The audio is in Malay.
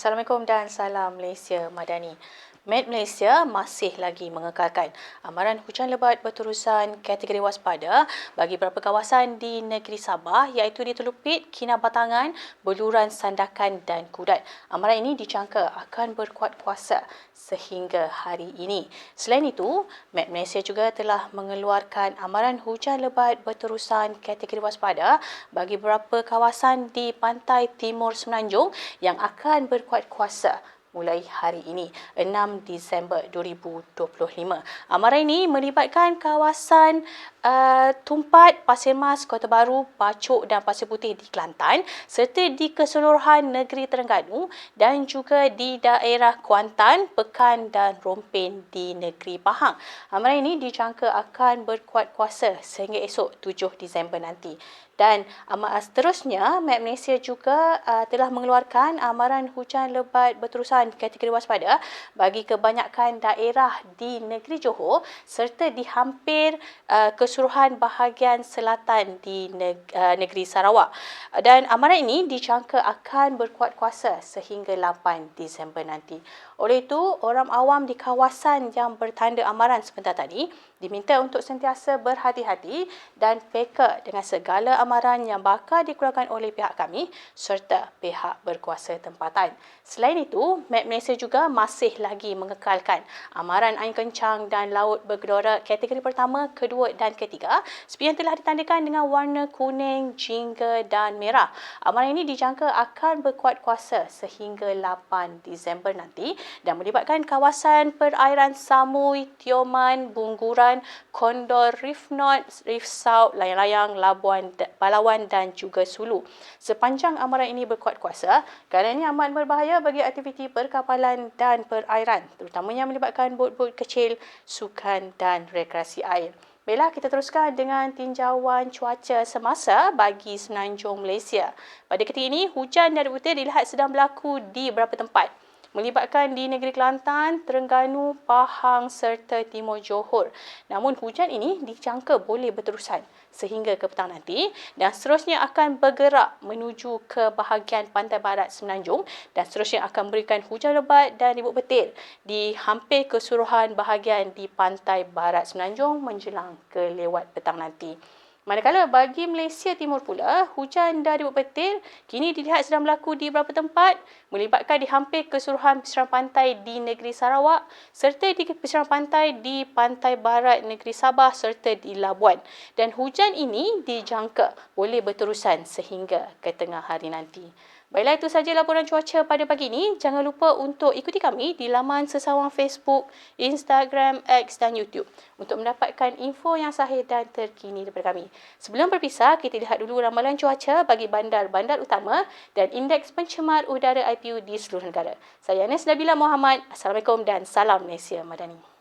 Assalamualaikum dan salam Malaysia Madani. Met Malaysia masih lagi mengekalkan amaran hujan lebat berterusan kategori waspada bagi beberapa kawasan di negeri Sabah iaitu di Teluk Pit, Kinabatangan, Beluran, Sandakan dan Kudat. Amaran ini dijangka akan berkuat kuasa sehingga hari ini. Selain itu, Met Malaysia juga telah mengeluarkan amaran hujan lebat berterusan kategori waspada bagi beberapa kawasan di pantai timur Semenanjung yang akan berkuat kuasa mulai hari ini 6 Disember 2025. Amaran ini melibatkan kawasan uh, Tumpat, Pasir Mas, Kota Baru, Pacok dan Pasir Putih di Kelantan serta di keseluruhan negeri Terengganu dan juga di daerah Kuantan, Pekan dan Rompin di negeri Pahang. Amaran ini dijangka akan berkuat kuasa sehingga esok 7 Disember nanti. Dan amat seterusnya, Met Malaysia juga uh, telah mengeluarkan amaran hujan lebat berterusan kategori waspada bagi kebanyakan daerah di negeri Johor serta di hampir uh, keseluruhan bahagian selatan di uh, negeri Sarawak. Dan amaran ini dijangka akan berkuat kuasa sehingga 8 Disember nanti. Oleh itu, orang awam di kawasan yang bertanda amaran sebentar tadi diminta untuk sentiasa berhati-hati dan peka dengan segala amaran yang bakal dikeluarkan oleh pihak kami serta pihak berkuasa tempatan. Selain itu, Met Malaysia juga masih lagi mengekalkan amaran angin kencang dan laut bergelora kategori pertama, kedua dan ketiga seperti yang telah ditandakan dengan warna kuning, jingga dan merah. Amaran ini dijangka akan berkuat kuasa sehingga 8 Disember nanti dan melibatkan kawasan perairan Samui, Tioman, Bungguran, Kondor, Reef North, Reef South, Layang-Layang, Labuan, Palawan dan juga Sulu. Sepanjang amaran ini berkuat kuasa, kerana ini amat berbahaya bagi aktiviti perkapalan dan perairan, terutamanya melibatkan bot-bot kecil, sukan dan rekreasi air. Baiklah, kita teruskan dengan tinjauan cuaca semasa bagi Semenanjung Malaysia. Pada ketika ini, hujan dan butir dilihat sedang berlaku di beberapa tempat melibatkan di negeri Kelantan, Terengganu, Pahang serta Timur Johor. Namun hujan ini dijangka boleh berterusan sehingga ke petang nanti dan seterusnya akan bergerak menuju ke bahagian pantai barat Semenanjung dan seterusnya akan memberikan hujan lebat dan ribut petir di hampir keseluruhan bahagian di pantai barat Semenanjung menjelang ke lewat petang nanti. Manakala bagi Malaysia Timur pula, hujan dari petir kini dilihat sedang berlaku di beberapa tempat melibatkan di hampir keseluruhan pesisir pantai di negeri Sarawak serta di pesisir pantai di pantai barat negeri Sabah serta di Labuan. Dan hujan ini dijangka boleh berterusan sehingga ke tengah hari nanti. Baiklah itu sahaja laporan cuaca pada pagi ini. Jangan lupa untuk ikuti kami di laman sesawang Facebook, Instagram, X dan YouTube untuk mendapatkan info yang sahih dan terkini daripada kami. Sebelum berpisah, kita lihat dulu ramalan cuaca bagi bandar-bandar utama dan indeks pencemar udara IPU di seluruh negara. Saya Anas Nabila Muhammad. Assalamualaikum dan salam Malaysia Madani.